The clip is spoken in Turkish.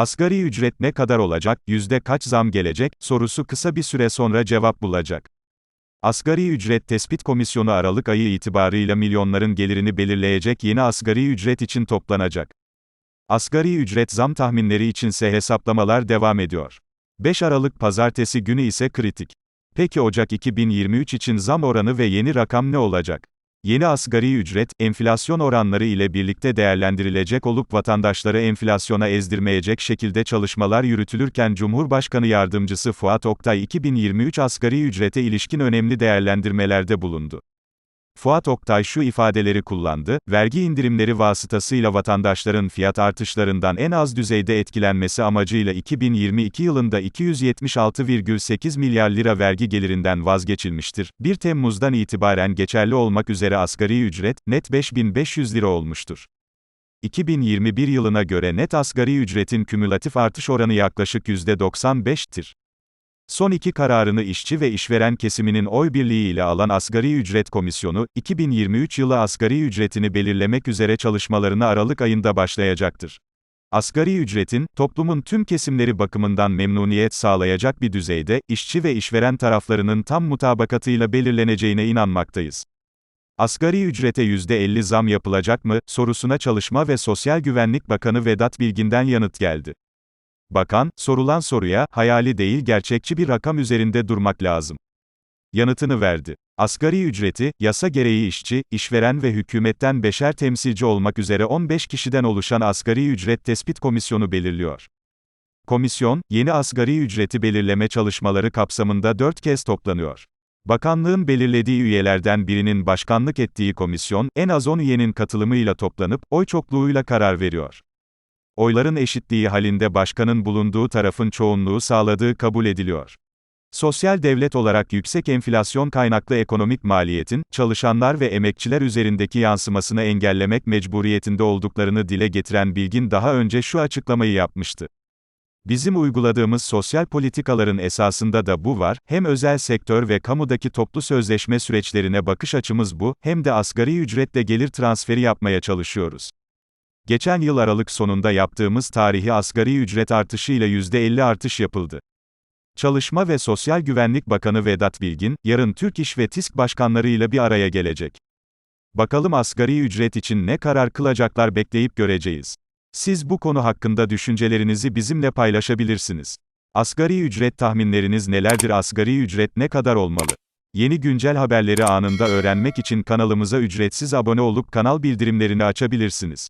Asgari ücret ne kadar olacak, yüzde kaç zam gelecek, sorusu kısa bir süre sonra cevap bulacak. Asgari Ücret Tespit Komisyonu Aralık ayı itibarıyla milyonların gelirini belirleyecek yeni asgari ücret için toplanacak. Asgari ücret zam tahminleri içinse hesaplamalar devam ediyor. 5 Aralık pazartesi günü ise kritik. Peki Ocak 2023 için zam oranı ve yeni rakam ne olacak? Yeni asgari ücret, enflasyon oranları ile birlikte değerlendirilecek olup vatandaşları enflasyona ezdirmeyecek şekilde çalışmalar yürütülürken Cumhurbaşkanı Yardımcısı Fuat Oktay 2023 asgari ücrete ilişkin önemli değerlendirmelerde bulundu. Fuat Oktay şu ifadeleri kullandı, vergi indirimleri vasıtasıyla vatandaşların fiyat artışlarından en az düzeyde etkilenmesi amacıyla 2022 yılında 276,8 milyar lira vergi gelirinden vazgeçilmiştir. 1 Temmuz'dan itibaren geçerli olmak üzere asgari ücret, net 5500 lira olmuştur. 2021 yılına göre net asgari ücretin kümülatif artış oranı yaklaşık %95'tir. Son iki kararını işçi ve işveren kesiminin oy birliği ile alan Asgari Ücret Komisyonu, 2023 yılı asgari ücretini belirlemek üzere çalışmalarını Aralık ayında başlayacaktır. Asgari ücretin, toplumun tüm kesimleri bakımından memnuniyet sağlayacak bir düzeyde, işçi ve işveren taraflarının tam mutabakatıyla belirleneceğine inanmaktayız. Asgari ücrete %50 zam yapılacak mı, sorusuna Çalışma ve Sosyal Güvenlik Bakanı Vedat Bilgin'den yanıt geldi. Bakan, sorulan soruya, hayali değil gerçekçi bir rakam üzerinde durmak lazım. Yanıtını verdi. Asgari ücreti, yasa gereği işçi, işveren ve hükümetten beşer temsilci olmak üzere 15 kişiden oluşan Asgari Ücret Tespit Komisyonu belirliyor. Komisyon, yeni asgari ücreti belirleme çalışmaları kapsamında 4 kez toplanıyor. Bakanlığın belirlediği üyelerden birinin başkanlık ettiği komisyon, en az 10 üyenin katılımıyla toplanıp, oy çokluğuyla karar veriyor. Oyların eşitliği halinde başkanın bulunduğu tarafın çoğunluğu sağladığı kabul ediliyor. Sosyal devlet olarak yüksek enflasyon kaynaklı ekonomik maliyetin, çalışanlar ve emekçiler üzerindeki yansımasını engellemek mecburiyetinde olduklarını dile getiren Bilgin daha önce şu açıklamayı yapmıştı. Bizim uyguladığımız sosyal politikaların esasında da bu var, hem özel sektör ve kamudaki toplu sözleşme süreçlerine bakış açımız bu, hem de asgari ücretle gelir transferi yapmaya çalışıyoruz. Geçen yıl Aralık sonunda yaptığımız tarihi asgari ücret artışıyla %50 artış yapıldı. Çalışma ve Sosyal Güvenlik Bakanı Vedat Bilgin, yarın Türk İş ve TİSK başkanlarıyla bir araya gelecek. Bakalım asgari ücret için ne karar kılacaklar bekleyip göreceğiz. Siz bu konu hakkında düşüncelerinizi bizimle paylaşabilirsiniz. Asgari ücret tahminleriniz nelerdir? Asgari ücret ne kadar olmalı? Yeni güncel haberleri anında öğrenmek için kanalımıza ücretsiz abone olup kanal bildirimlerini açabilirsiniz.